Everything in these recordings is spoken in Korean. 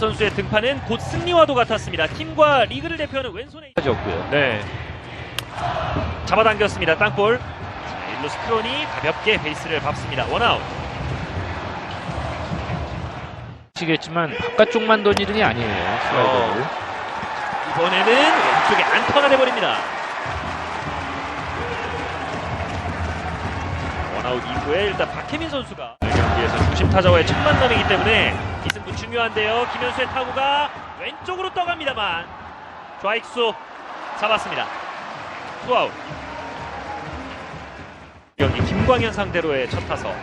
선수의 등판은 곧 승리와도 같았습니다. 팀과 리그를 대표하는 왼손에 졌고요. 네. 잡아당겼습니다. 땅볼. 자, 일루 스크론이 가볍게 베이스를 밟습니다. 원아웃. 아시겠지만 바깥쪽만 던지는 게 아니에요. 슬라이더를. 이번에는 왼쪽에 안타가 돼버립니다. 이후에 일단 박혜민 선수가 경기에서 중심 타자와의 첫 만남이기 때문에 이 승부 중요한데요. 김현수의 타구가 왼쪽으로 떠갑니다만 좌익수 잡았습니다. 투아웃. 경기 김광현 상대로의 첫 타석.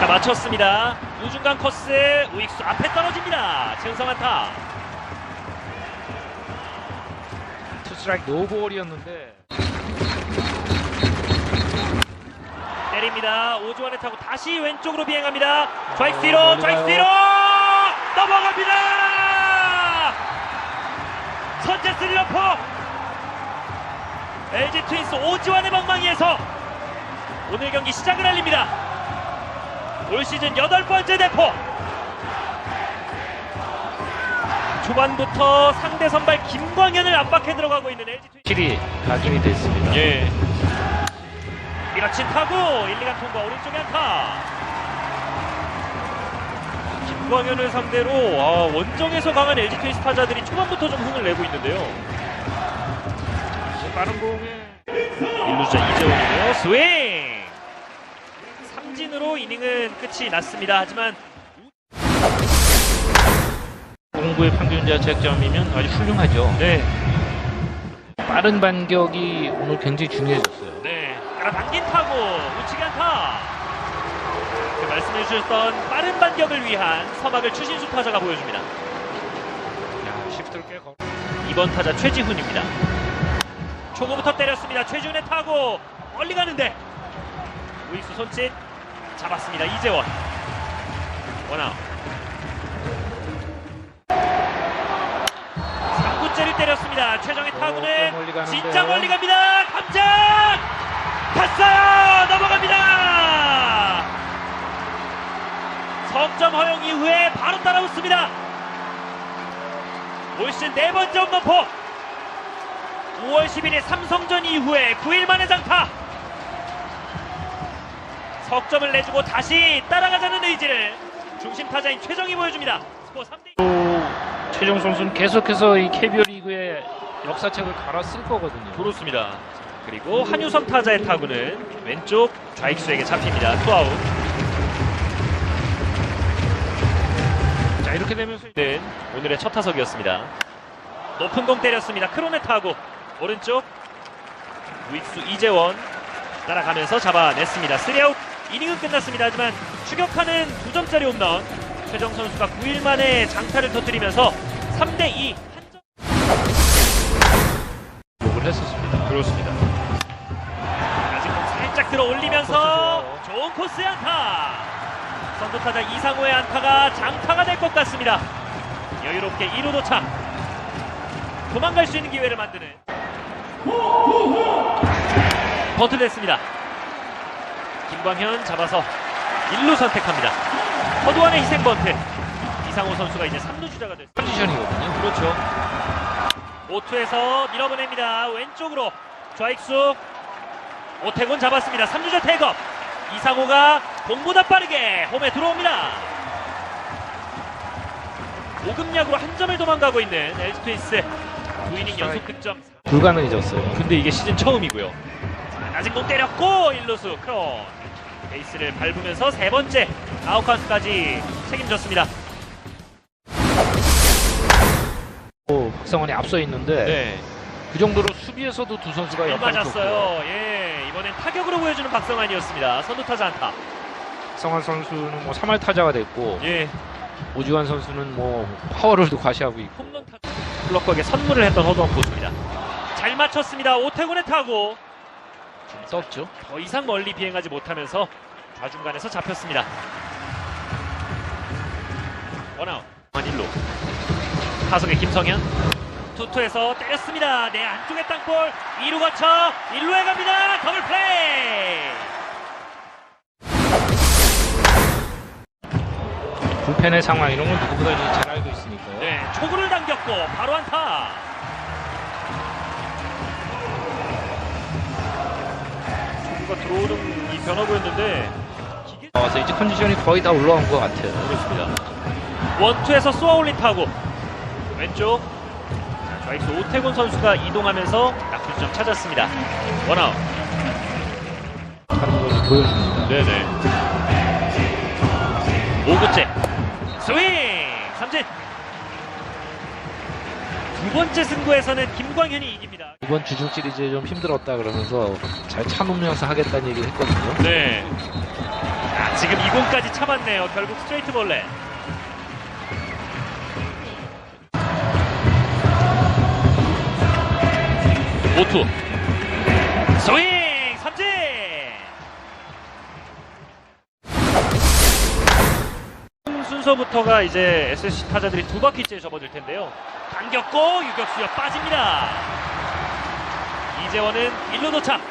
자, 맞췄습니다. 우중간 코스 우익수 앞에 떨어집니다. 최은성 안타. 투스트라이크 노볼이었는데 때립니다. 오주환의 타고 다시 왼쪽으로 비행합니다. 좌익 어, 뒤로, 멀리 좌익. 뒤로 넘어갑니다. 선제 스리러포. LG 트윈스 오지환의 방망이에서 오늘 경기 시작을 알립니다. 올 시즌 여덟 번째 대포. 초반부터 상대 선발 김광현을 압박해 들어가고 있는 LG 트윈스. 확실히 각인이 됐습니다. 예. 밀어친 타구 1, 2간 통과 오른쪽에 안타. 김광현을 상대로 아, 원정에서 강한 LG 트윈스 타자들이 초반부터 좀 흥을 내고 있는데요. 빠른 공에 일루자 이재원이고요. 스윙. 삼진으로 이닝은 끝이 났습니다. 하지만 공구의 평균 자책점이면 아주 훌륭하죠. 네, 빠른 반격이 오늘 굉장히 중요해졌어요. 네, 끌어당긴 타구 우측에 안타. 그 말씀해 주셨던 빠른 반격을 위한 서막을 추신수 타자가 보여줍니다. 야, 시프트를 꽤 걸. 이번 타자 최지훈입니다. 초구부터 때렸습니다. 최지훈의 타구 멀리 가는데 우익수 손짓 잡았습니다. 이재원 원아웃 3구째를 때렸습니다. 최정의 어, 타구는 꽤 멀리. 진짜 멀리 갑니다. 감장 갔어요. 넘어갑니다. 석점 허용 이후에 바로 따라붙습니다. 올 시즌 네 번째 홈런포 5월 11일 삼성전 이후에 9일 만의 장타 석점을 내주고 다시 따라가자는 의지를 중심 타자인 최정이 보여줍니다 스코어 3대2 또 최종 선수는 계속해서 이 KBO 리그의 역사책을 갈아 쓸 거거든요. 그렇습니다 그리고 한유섬 타자의 타구는 왼쪽 좌익수에게 잡힙니다 투아웃 자 이렇게 되면서 는 오늘의 첫 타석이었습니다. 높은 공 때렸습니다. 크론의 타구 오른쪽 우익수 이재원 따라가면서 잡아냈습니다. 3아웃 이닝은 끝났습니다. 하지만 추격하는 2점짜리 홈런 최정 선수가 9일 만에 장타를 터뜨리면서 3대2 한점 목을 했었습니다. 그렇습니다. 들어 올리면서 좋은 코스의 안타. 선두타자 이상호의 안타가 장타가 될 것 같습니다. 여유롭게 2루 도착. 도망갈 수 있는 기회를 만드는 버트 됐습니다. 김광현 잡아서 1루 선택합니다. 허두환의 희생 번트. 이상호 선수가 이제 3루 주자가 됐습니다. 컨디션이거든요. 그렇죠. 5투에서 밀어보냅니다. 왼쪽으로 좌익수 오태곤 잡았습니다. 3주자 태업 이상호가 공보다 빠르게 홈에 들어옵니다. 5급약으로 한 점을 도망가고 있는 LG 트윈스 9이닝 연속 득점. 불가능해졌어요. 근데 이게 시즌 처음이고요. 자, 낮은 공 때렸고 1루수 크론 베이스를 밟으면서 세 번째 아웃카운트까지 책임졌습니다. 오, 박성원이 앞서 있는데 네. 그 정도로 수비에서도 두 선수가. 맞았어요. 예, 이번엔 타격으로 보여주는 박성환이었습니다. 선두 타자 안타. 박성환 선수는 뭐 3할 타자가 됐고 예, 오주환 선수는 뭐 파워를도 과시하고 있고 홈런 타. 플럭거에게 선물을 했던 허도원 포수입니다. 잘 맞췄습니다. 오태곤의 타구. 썼죠. 더 이상 멀리 비행하지 못하면서 좌중간에서 잡혔습니다. 원아웃. 한일로 타석의 김성현. 투투에서 때렸습니다. 내 안쪽에 땅볼. 2루 거쳐 1루에 갑니다. 더블 플레이. 불펜의 상황 이런 건 누구보다 잘 알고 있으니까요. 네, 초구를 당겼고 바로 안타. 초구가 들어오는 이 변화구였는데 기계 나와서 이제 컨디션이 거의 다 올라온 것 같아요. 그렇습니다. 원투에서 쏘아 올린 타구 왼쪽 자, 좌익수 오태곤 선수가 이동하면서 낙수점 찾았습니다. 원아웃. 보여줍니다. 네네. 5구째 스윙 삼진. 두 번째 승부에서는 김광현이 이깁니다. 이번 주중 시리즈에 좀 힘들었다 그러면서 잘 참으면서 하겠다는 얘기를 했거든요. 네. 아, 지금 2공까지 참았네요. 결국 스트레이트 볼넷. 오투. 스윙! 삼진! 순서부터가 이제 SSC 타자들이 두 바퀴째 접어들 텐데요. 당겼고 유격수가 빠집니다. 이재원은 1루 도착.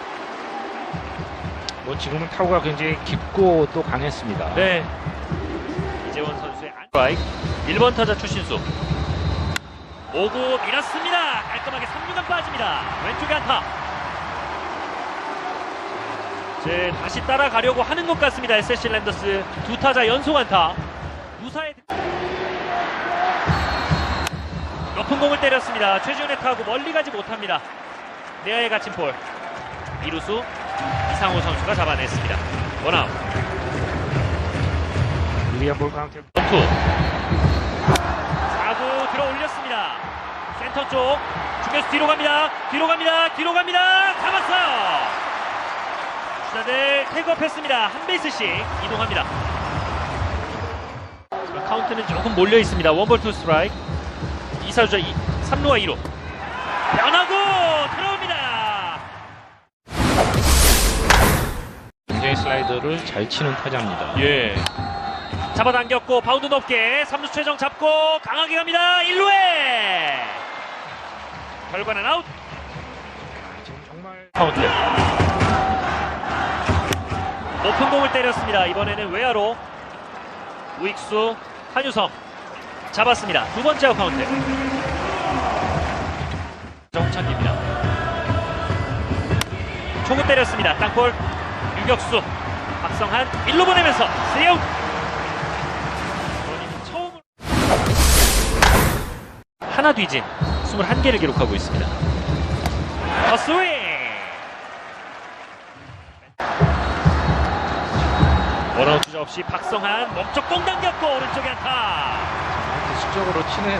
뭐 지금은 타구가 굉장히 깊고 또 강했습니다. 네. 이재원 선수의 안라이크 1번 타자 추신수. 오구 밀었습니다. 깔끔하게 3루간 빠집니다. 왼쪽에 안타. 이제 다시 따라가려고 하는 것 같습니다. SSC 랜더스 두 타자 연속 안타. 무사히 높은 공을 때렸습니다. 최준의 타구 멀리 가지 못합니다. 내야에 갇힌 볼. 이루수 이상호 선수가 잡아냈습니다. 원아웃. 유리한 볼 카운트. 투 4구 들어 올렸습니다. 센터 쪽 중에서 뒤로 갑니다. 뒤로 갑니다. 뒤로 갑니다. 잡았어요. 주자들 태그업했습니다. 한 베이스씩 이동합니다. 카운트는 조금 몰려 있습니다. 원볼 투 스트라이크. 이사주자 3루와 2루. 변하고 들어옵니다. 굉장히 슬라이더를 잘 치는 타자입니다. 예. 잡아당겼고 바운드 높게 3루 최정 잡고 강하게 갑니다. 1루에 결과는 아웃. 지금 정말 카운트. 높은 공을 때렸습니다. 이번에는 외야로 우익수 한유성 잡았습니다. 두 번째 아웃 카운트. 정찬기입니다. 초구 때렸습니다. 땅볼 유격수 박성한 1루 보내면서 세아웃. 하나 뒤진 21개를 기록하고 있습니다. 어 스윙! 원아웃 주자 없이 박성한 몸쪽 공 당겼고 오른쪽에 안타. 기술적으로 치네요.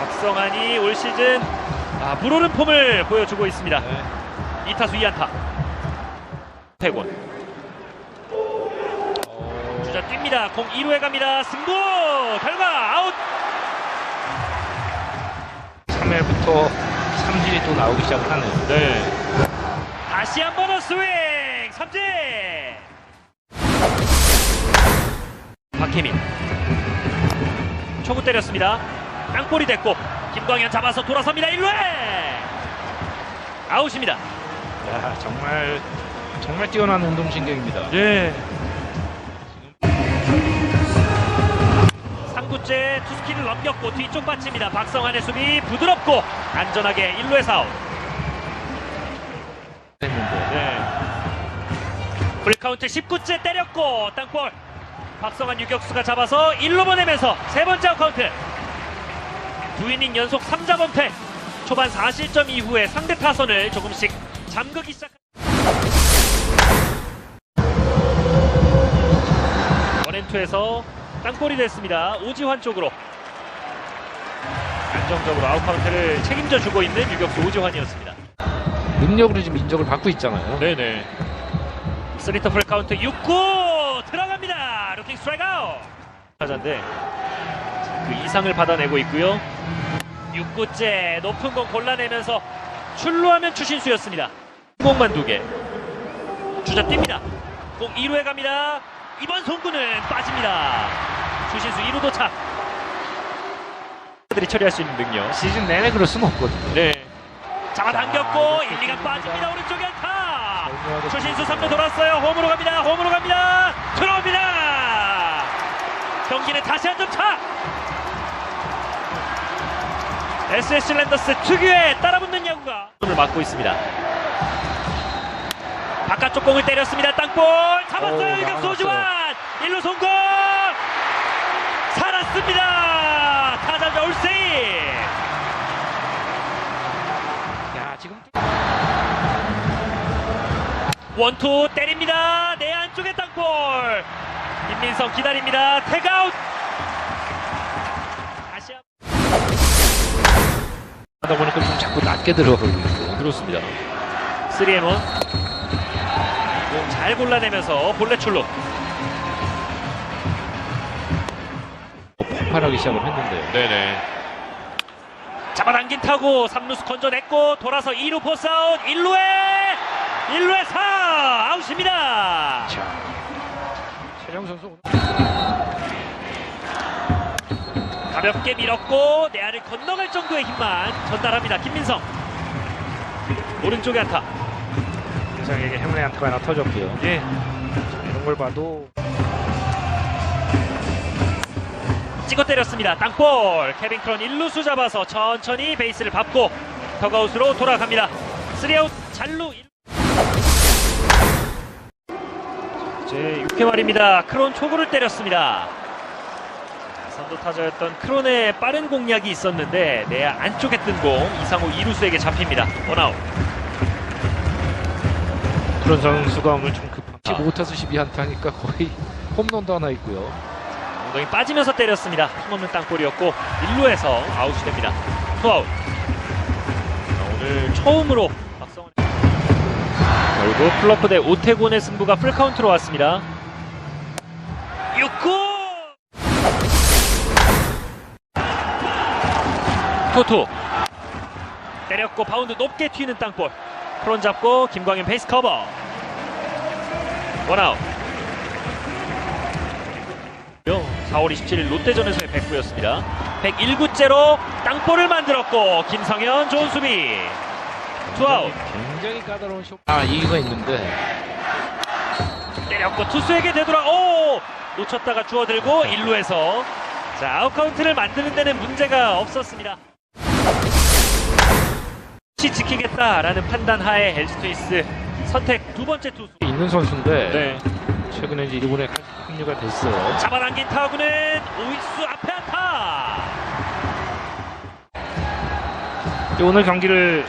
박성한이 올 시즌 아, 물오른 폼을 보여주고 있습니다. 네. 2타수 2안타. 태곤 어, 주자 뜁니다. 공 2루에 갑니다. 승부 결과 아웃. 3회부터 삼진이 또 나오기 시작하네요. 네. 다시 한번 더 스윙 삼진. 박혜민 초구 때렸습니다. 땅볼이 됐고 김광현 잡아서 돌아섭니다. 1루에 아웃입니다. 야, 정말 정말 뛰어난 운동신경입니다. 네. 3구째 투스키를 넘겼고 뒤쪽 받칩니다. 박성환의 수비 부드럽고 안전하게 1루에 사웃. 했는데 네. 풀카운트 19째 때렸고 땅볼 박성환 유격수가 잡아서 1루 보내면서 세 번째 아웃 카운트 두 이닝 연속 3자 범퇴 초반 4실점 이후에 상대 타선을 조금씩 잠그기 시작 원앤투에서 땅볼이 됐습니다 오지환 쪽으로 안정적으로 아웃 카운트를 책임져 주고 있는 유격수 오지환이었습니다 능력으로 지금 인정을 받고 있잖아요. 네네. 스리터 풀 카운트 6구 들어갑니다. 루킹 스트라이크 아웃. 타자인데 그 이상을 받아내고 있고요. 6구째 높은 공 골라내면서 출루하면 추신수였습니다. 공만 두 개. 주자 뜁니다. 공 2루에 갑니다. 이번 송구는 빠집니다. 추신수 2루 도착. 들이 처리할 수 있는 능력. 시즌 내내 그럴 수는 없거든요. 네. 잡아당겼고 자, 1, 2가 이렇게 빠집니다. 오른쪽에. 절묘하게 추신수 3루 돌았어요. 홈으로 갑니다. 홈으로 갑니다. 들어옵니다. 경기는 다시 한 점 차. SS 랜더스 특유의 따라붙는 야구가 오늘 맡고 있습니다. 바깥쪽 공을 때렸습니다. 땅볼 오, 잡았어요. 이경 나갔어요. 소주환 1루 성공 원투 때립니다. 내 안쪽에 땅볼. 김민성 기다립니다. 태그아웃. 다시 한 하다 보니까 좀 자꾸 낮게 들어가고 있고. 그렇습니다. 3앤1. 잘 골라내면서 볼넷 출루. 폭발하기 시작을 했는데요. 네네. 잡아당긴 타고 3루수 건져냈고 돌아서 2루 포스아웃 1루에 1루에 4 아웃입니다. 자, 최정 선수 가볍게 밀었고 내야를 건너갈 정도의 힘만 전달합니다. 김민성 오른쪽에 안타. 세상에게 행운의 안타가 하나 터졌고요. 예. 자, 이런 걸 봐도 찍어 때렸습니다. 땅볼 케빈 크런 1루수 잡아서 천천히 베이스를 밟고 더가웃으로 돌아갑니다. 3아웃 잘루 제 6회 말입니다. 크론 초구를 때렸습니다. 자, 선두 타자였던 크론의 빠른 공략이 있었는데 내야 안쪽에 뜬 공 이상호 2루수에게 잡힙니다. 원아웃. 그런 선수가 오늘 좀. 아. 15타수 12안타니까 거의 홈런도 하나 있고요. 엉덩이 빠지면서 때렸습니다. 힘없는 땅볼이었고 1루에서 아웃이 됩니다. 투아웃. 자, 오늘 처음으로 결국 플러프 대 오태곤의 승부가 풀카운트로 왔습니다. 6구 투투 때렸고 바운드 높게 튀는 땅볼 프론 잡고 김광현 페이스 커버 원아웃 4월 27일 롯데전에서의 109였습니다. 101구째로 땅볼을 만들었고 김성현 좋은 수비. 투아웃 굉장히 까다로운 쇼. 아 이유가 있는데 때렸고 투수에게 되돌아 오 놓쳤다가 주워들고 1루에서 자 아웃 카운트를 만드는 데는 문제가 없었습니다. 치 지키겠다라는 판단 하에 LG 트윈스 선택 두 번째 투수. 있는 선수인데 네. 최근에 이제 일본에 합류가 됐어요. 잡아당긴 타구는 오익수 앞에 안타. 오늘 경기를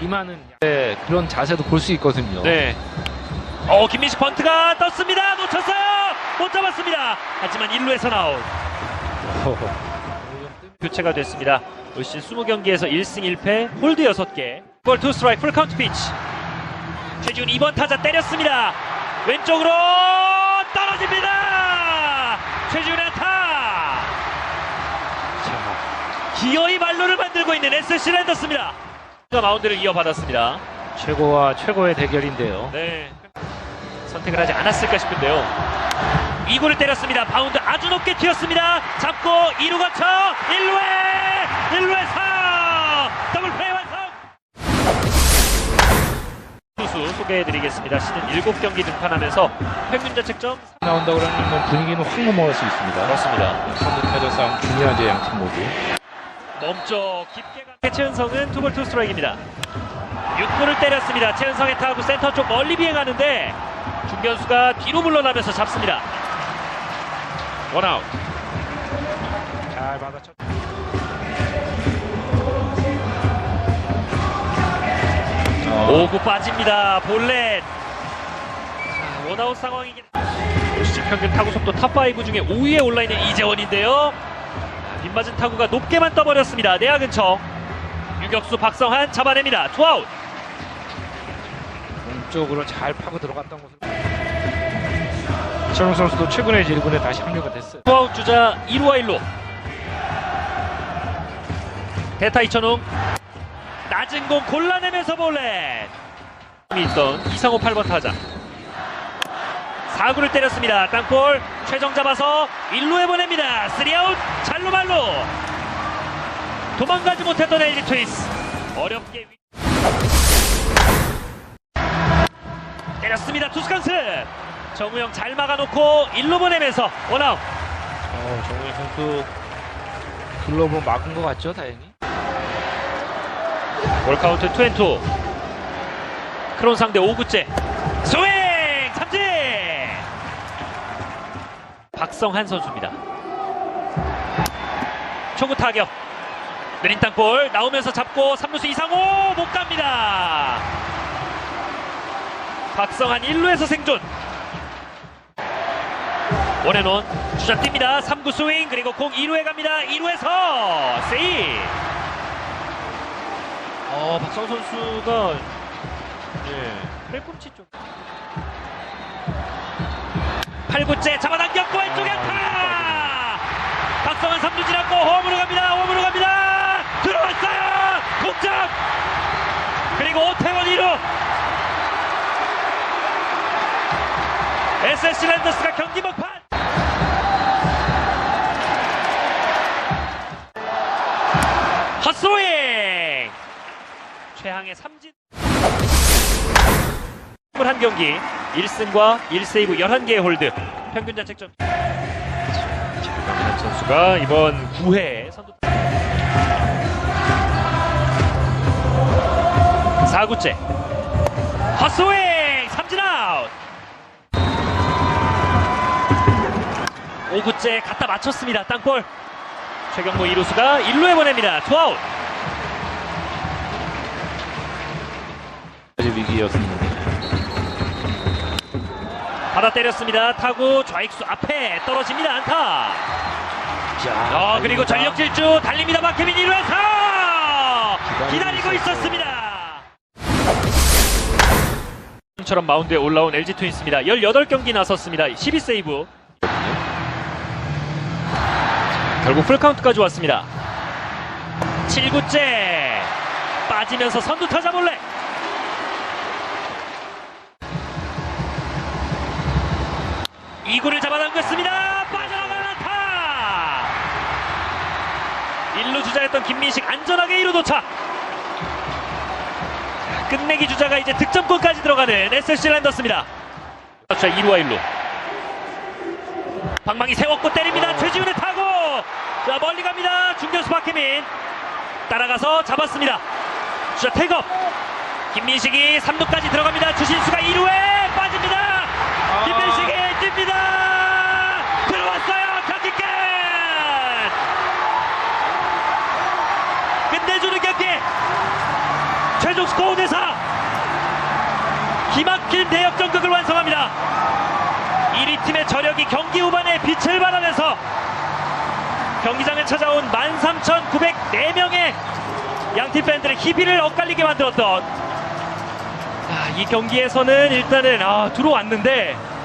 임하는 네, 그런 자세도 볼 수 있거든요. 네. 어, 김민식 번트가 떴습니다. 놓쳤어요. 못 잡았습니다. 하지만 1루에서 나온 교체가 됐습니다. 올 시즌 20경기에서 1승 1패, 홀드 6개. 볼 투 스트라이크 풀 카운트 피치. 최지훈 2번 타자 때렸습니다. 왼쪽으로 떨어집니다. 최지훈의. 자, 기어이 말로를 만들고 있는 SC 랜더스입니다. 마운드를 이어받았습니다. 최고와 최고의 대결인데요. 네. 선택을 하지 않았을까 싶은데요. 2구를 때렸습니다. 바운드 아주 높게 튀었습니다. 잡고 2루 거쳐 1루에 1루에 4 더블 플레이 완성. 투수 소개해드리겠습니다. 시즌 7경기 등판하면서 평균 자책점 나온다 그러면 뭐 분위기는 확 넘어갈 수 있습니다. 그렇습니다. 선두 타자 싸움 중요하죠 양팀 모두. 멈춰 깊게 간 최은성은 투볼 투 스트라이크입니다. 6구를 때렸습니다. 최은성의 타구 센터 쪽 멀리 비행하는데 중견수가 뒤로 물러나면서 잡습니다. 원아웃. 잘 받아쳤. 어, 5구 빠집니다. 볼넷. 자, 원아웃 상황이긴. 올 시즌 평균 타구 속도 탑5 중에 5위에 올라 있는 이재원인데요. 자, 빗맞은 타구가 높게만 떠버렸습니다. 내야 근처. 유격수 박성한 잡아냅니다. 투아웃. 몸쪽으로 잘 파고 들어갔던 것을. 이철용 선수도 최근에 이제 일본에 다시 합류가 됐어요. 투아웃 주자 1루와 1루. 대타 이천웅. 낮은 공 골라내면서 볼넷. 이 있던 이상호 8번 타자. 4구를 때렸습니다. 땅볼 최정 잡아서 1루에 보냅니다. 3아웃 잘로 말로. 도망가지 못했던 LG 트윈스. 어렵게 위- 때렸습니다. 투스칸스. 정우영 잘 막아놓고 1루 보내면서 원아웃. 어, 정우영 선수 글러브 막은 것 같죠, 다행히. 볼카운트 투앤투 크론 상대 5구째 스윙 박성한 선수입니다. 초구 타격. 느린 땅볼 나오면서 잡고 3루수 이상호 못 갑니다. 박성한 1루에서 생존. 원앤원 주자 뜁니다. 3구 스윙 그리고 공 2루에 갑니다. 2루에서 세이 어, 박성 선수가 예, 팔꿈치 쪽 8구째 잡아당겼고 왼쪽에 안타! 박성환 3루 지났고 홈으로 갑니다. 홈으로 갑니다. 들어왔어요. 동점. 그리고 오태원 2루. SSC 랜더스가 경기 막판. 헛스윙! 최항의 삼진 한 경기 1승과 1세이브 11개의 홀드. 평균 자책점. 박찬 선수가 이번 9회 선두 4구째. 헛스윙 삼진 아웃. 5구째 갖다 맞췄습니다. 땅볼. 최경모 2루수가 1루에 보냅니다. 투아웃. 위기였습니다. 받아 때렸습니다. 타구 좌익수 앞에 떨어집니다. 안타. 자, 어, 그리고 전력 질주 달립니다. 박혜민 1루에서 기다리고 있었습니다. 처럼 마운드에 올라온 LG 트윈스입니다. 18경기 나섰습니다. 12세이브. 결국 풀카운트까지 왔습니다. 7구째 빠지면서 선두 타자 몰래 2구를 잡아당겼습니다. 빠져나가는 안타. 1루 주자였던 김민식 안전하게 2루 도착. 끝내기 주자가 이제 득점권까지 들어가는 SSC 랜더스입니다. 자, 2루와 1루. 방망이 세웠고 때립니다. 최지훈의 타고. 자, 멀리 갑니다. 중견수 박혜민. 따라가서 잡았습니다. 주자 태업 김민식이 3루까지 들어갑니다. 주신수가 2루에 최종 스코어 대사. 기막힌 대역전극을 완성합니다. 1위 팀의 저력이 경기 후반에 빛을 발하면서 경기장에 찾아온 13,904명의 양팀 팬들의 희비를 엇갈리게 만들었던 아, 이 경기에서는 일단은 아, 들어왔는데 음,